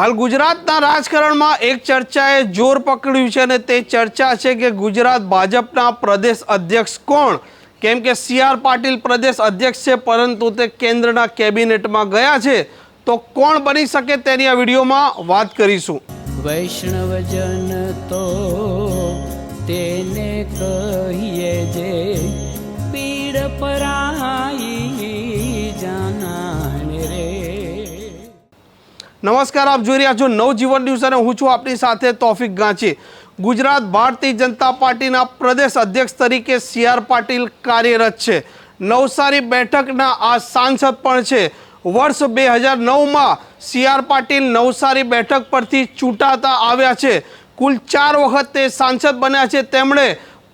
હાલ ગુજરાતના રાજકારણમાં એક ચર્ચાએ જોર પકડ્યું છે અને તે ચર્ચા છે કે ગુજરાત ભાજપના પ્રદેશ અધ્યક્ષ કોણ? કેમ કે સી આર પાટીલ પ્રદેશ અધ્યક્ષ છે, પરંતુ તે કેન્દ્રના કેબિનેટમાં ગયા છે. તો કોણ બની શકે તેની આ વિડીયોમાં વાત કરીશું. વૈષ્ણવજન તો તેને કહીએ જે પીડ પરાઈ નમસ્કાર, આપ જોઈ રહ્યા છો નવજીવન ન્યૂઝ અને હું છું આપની સાથે તોફિક ગાંચી. ગુજરાત ભારતીય જનતા પાર્ટીના પ્રદેશ અધ્યક્ષ તરીકે સી આર પાટીલ કાર્યરત છે. નવસારી બેઠકના આ સાંસદ પણ છે. વર્ષ બે હજાર નવમાં સી આર પાટીલ નવસારી બેઠક પરથી ચૂંટાતા આવ્યા છે. કુલ ચાર વખત તે સાંસદ બન્યા છે. તેમણે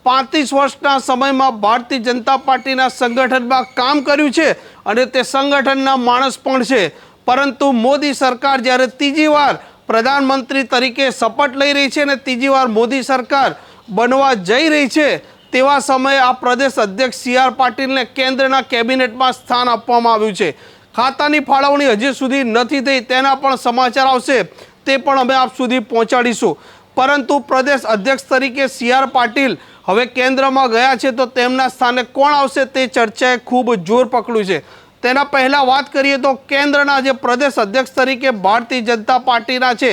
પાંત્રીસ વર્ષના સમયમાં ભારતીય જનતા પાર્ટીના સંગઠનમાં કામ કર્યું છે અને તે સંગઠનના માણસ પણ છે. પરંતુ મોદી સરકાર જ્યારે ત્રીજી વાર પ્રધાનમંત્રી તરીકે શપથ લઈ રહી છે અને ત્રીજી વાર મોદી સરકાર બનવા જઈ રહી છે, તેવા સમયે આ પ્રદેશ અધ્યક્ષ સી આર પાટીલને કેન્દ્રના કેબિનેટમાં સ્થાન આપવામાં આવ્યું છે. ખાતાની ફાળવણી હજી સુધી નથી થઈ, તેના પણ સમાચાર આવશે, તે પણ અમે આપ સુધી પહોંચાડીશું. પરંતુ પ્રદેશ અધ્યક્ષ તરીકે સી આર પાટીલ હવે કેન્દ્રમાં ગયા છે, તો તેમના સ્થાને કોણ આવશે તે ચર્ચાએ ખૂબ જોર પકડ્યું છે. તેના પહેલાં વાત કરીએ તો કેન્દ્રના જે પ્રદેશ અધ્યક્ષ તરીકે ભારતીય જનતા પાર્ટીના છે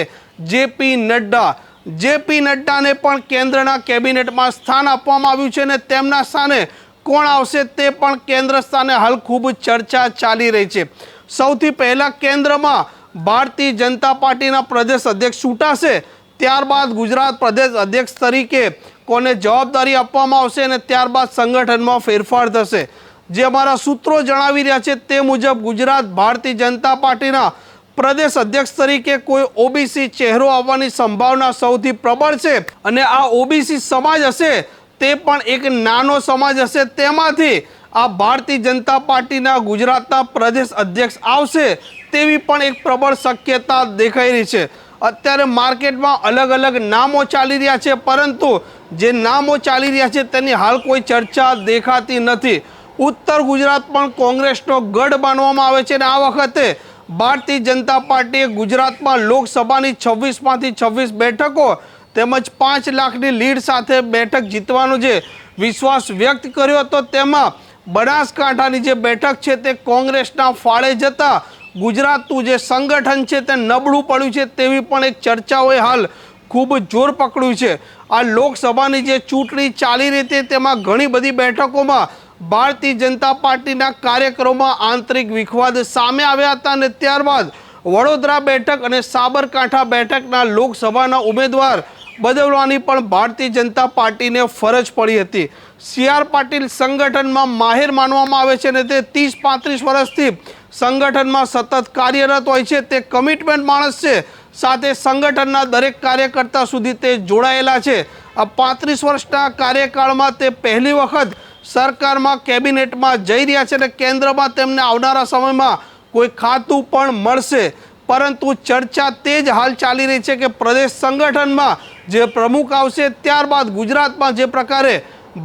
જેપી નડ્ડા. જેપી નડ્ડાને પણ કેન્દ્રના કેબિનેટમાં સ્થાન આપવામાં આવ્યું છે અને તેમના સ્થાને કોણ આવશે તે પણ કેન્દ્ર સ્થાને હાલ ખૂબ ચર્ચા ચાલી રહી છે. સૌથી પહેલાં કેન્દ્રમાં ભારતીય જનતા પાર્ટીના પ્રદેશ અધ્યક્ષ છૂટાશે ત્યારબાદ ગુજરાત પ્રદેશ અધ્યક્ષ તરીકે કોને જવાબદારી આપવામાં આવશે અને ત્યારબાદ સંગઠનમાં ફેરફાર થશે. જે અમારા સૂત્રો જણાવી રહ્યા છે તે મુજબ ગુજરાત ભારતીય જનતા પાર્ટીના પ્રદેશ અધ્યક્ષ તરીકે કોઈ ઓબીસી ચહેરો આવવાની સંભાવના સૌથી પ્રબળ છે. અને આ ઓબીસી સમાજ હશે તે પણ એક નાનો સમાજ હશે. તેમાંથી આ ભારતીય જનતા પાર્ટીના ગુજરાતના પ્રદેશ અધ્યક્ષ આવશે તેવી પણ એક પ્રબળ શક્યતા દેખાઈ રહી છે. અત્યારે માર્કેટમાં અલગ અલગ નામો ચાલી રહ્યા છે, પરંતુ જે નામો ચાલી રહ્યા છે તેની હાલ કોઈ ચર્ચા દેખાતી નથી. ઉત્તર ગુજરાત પણ કોંગ્રેસનો ગઢ માનવામાં આવે છે અને આ વખતે ભારતીય જનતા પાર્ટીએ ગુજરાતમાં લોકસભાની છવ્વીસમાંથી છવ્વીસ બેઠકો તેમજ પાંચ લાખની લીડ સાથે બેઠક જીતવાનો જે વિશ્વાસ વ્યક્ત કર્યો હતો, તેમાં બનાસકાંઠાની જે બેઠક છે તે કોંગ્રેસના ફાળે જતા ગુજરાતનું જે સંગઠન છે તે નબળું પડ્યું છે તેવી પણ એક ચર્ચાઓએ હાલ ખૂબ જોર પકડ્યું છે. આ લોકસભાની જે ચૂંટણી ચાલી રહી હતી તેમાં ઘણી બધી બેઠકોમાં ભારતીય જનતા પાર્ટીના કાર્યક્રમોમાં આંતરિક વિખવાદ સામે આવ્યા હતા અને ત્યારબાદ વડોદરા બેઠક અને સાબરકાંઠા બેઠકના લોકસભાના ઉમેદવાર બદલવાની પણ ભારતીય જનતા પાર્ટીને ફરજ પડી હતી. સી આર પાટીલ સંગઠનમાં માહેર માનવામાં આવે છે અને તે ત્રીસ પાંત્રીસ વર્ષથી સંગઠનમાં સતત કાર્યરત હોય છે. તે કમિટમેન્ટ માણસ છે. સાથે સંગઠનના દરેક કાર્યકર્તા સુધી તે જોડાયેલા છે. આ પાંત્રીસ વર્ષના કાર્યકાળમાં તે પહેલી વખત સરકારમાં કેબિનેટમાં જઈ રહ્યા છે અને કેન્દ્રમાં તેમને આવનારા સમયમાં કોઈ ખાતું પણ મળશે. પરંતુ ચર્ચા તે જ હાલ ચાલી રહી છે કે પ્રદેશ સંગઠનમાં જે પ્રમુખ આવશે, ત્યારબાદ ગુજરાતમાં જે પ્રકારે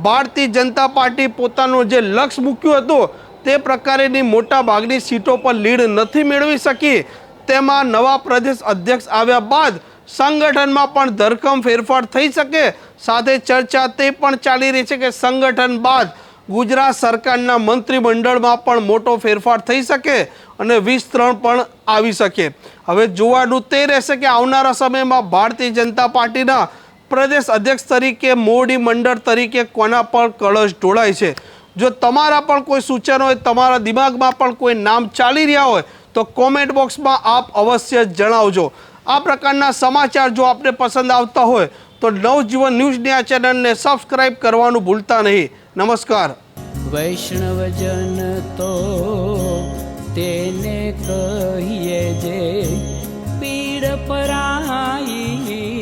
ભારતીય જનતા પાર્ટી પોતાનું જે લક્ષ્ય મૂક્યું હતું, તે પ્રકારેની મોટા ભાગની સીટો પર લીડ નથી મેળવી શકી. તેમાં નવા પ્રદેશ અધ્યક્ષ આવ્યા બાદ સંગઠનમાં પણ ધરખમ ફેરફાર થઈ શકે સાથે ચર્ચા તે પણ ચાલી રહી છે કે સંગઠન બાદ ગુજરાત સરકારના મંત્રીમંડળમાં પણ મોટો ફેરફાર થઈ શકે અને વિસ્તરણ પણ આવી શકે. હવે જોવાનું તે રહેશે કે આવનારા સમયમાં ભારતીય જનતા પાર્ટીના પ્રદેશ અધ્યક્ષ તરીકે મોડી મંડળ તરીકે કોના પર કળશ ઢોળાય છે? જો તમારા પણ કોઈ સૂચન હોય, તમારા દિમાગમાં પણ કોઈ નામ ચાલી રહ્યા હોય, તો કોમેન્ટ બોક્સમાં આપ અવશ્ય જણાવજો. આ પ્રકારના સમાચાર જો આપને પસંદ આવતા હોય તો નવજીવન ન્યૂઝની આ ચેનલને સબસ્ક્રાઇબ કરવાનું ભૂલતા નહીં. નમસ્કાર. વૈષ્ણવજન તો તેને કહીએ જે પીડ પરાઈ